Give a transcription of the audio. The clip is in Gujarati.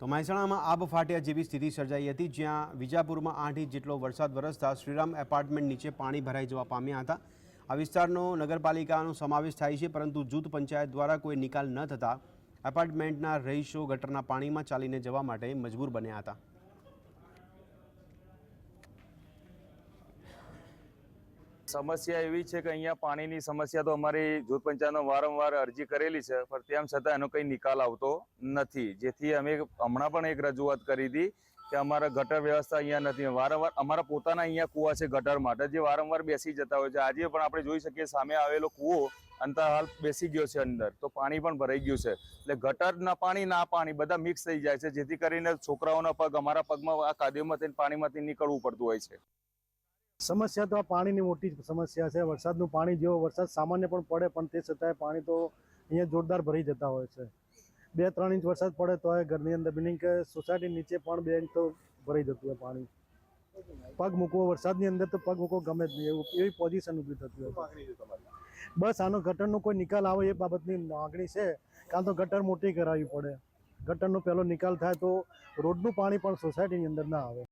તો મહેસાણામાં આબ ફાટ્યા જેવી સ્થિતિ સર્જાઈ હતી, જ્યાં વિજાપુરમાં આઠ ઇંચ જેટલો વરસાદ વરસતા શ્રીરામ એપાર્ટમેન્ટ નીચે પાણી ભરાઈ જવા પામ્યા હતા. આ વિસ્તારનો નગરપાલિકાનો સમાવેશ થાય છે, પરંતુ જૂથ પંચાયત દ્વારા કોઈ નિકાલ ન થતાં એપાર્ટમેન્ટના રહીશો ગટરના પાણીમાં ચાલીને જવા માટે મજબૂર બન્યા હતા. સમસ્યા એવી છે કે અહીંયા પાણીની સમસ્યા તો અમારી જૂથ પંચાયતનો વારંવાર અરજી કરેલી છે, પણ તેમ છતાં એનો કંઈ નિકાલ આવતો નથી. જેથી અમે હમણાં પણ એક રજૂઆત કરી હતી કે અમારા ગટર વ્યવસ્થા અહીંયા નથી. વારંવાર અમારા પોતાના અહીંયા કૂવા છે ગટર માટે, જે વારંવાર બેસી જતા હોય છે. આજે પણ આપણે જોઈ શકીએ સામે આવેલો કૂવો અંતર હાલ બેસી ગયો છે અંદર, તો પાણી પણ ભરાઈ ગયું છે. એટલે ગટરના પાણી, ના પાણી બધા મિક્સ થઈ જાય છે, જેથી કરીને છોકરાઓના પગ અમારા પગમાં આ કાદવમાંથી પાણીમાંથી નીકળવું પડતું હોય છે. સમસ્યા તો આ પાણીની મોટી સમસ્યા છે. વરસાદનું પાણી જેવો વરસાદ સામાન્ય પણ પડે, પણ તે છતાંય પાણી તો અહીંયા જોરદાર ભરી જતા હોય છે. બે ત્રણ ઇંચ વરસાદ પડે તો ઘરની અંદર મિનિંગ કે સોસાયટી નીચે પણ બે ઇંચ તો ભરાઈ જતું હોય પાણી. પગ મૂકવો, વરસાદની અંદર તો પગ મૂકવો ગમે જ નહીં. એવું, એવી પોઝિશન ઊભી થતી હોય બસ, આનો ગટરનો કોઈ નિકાલ આવે એ બાબતની માગણી છે. કાં તો ગટર મોટી કરાવવી પડે. ગટરનો પહેલો નિકાલ થાય તો રોડનું પાણી પણ સોસાયટીની અંદર ના આવે.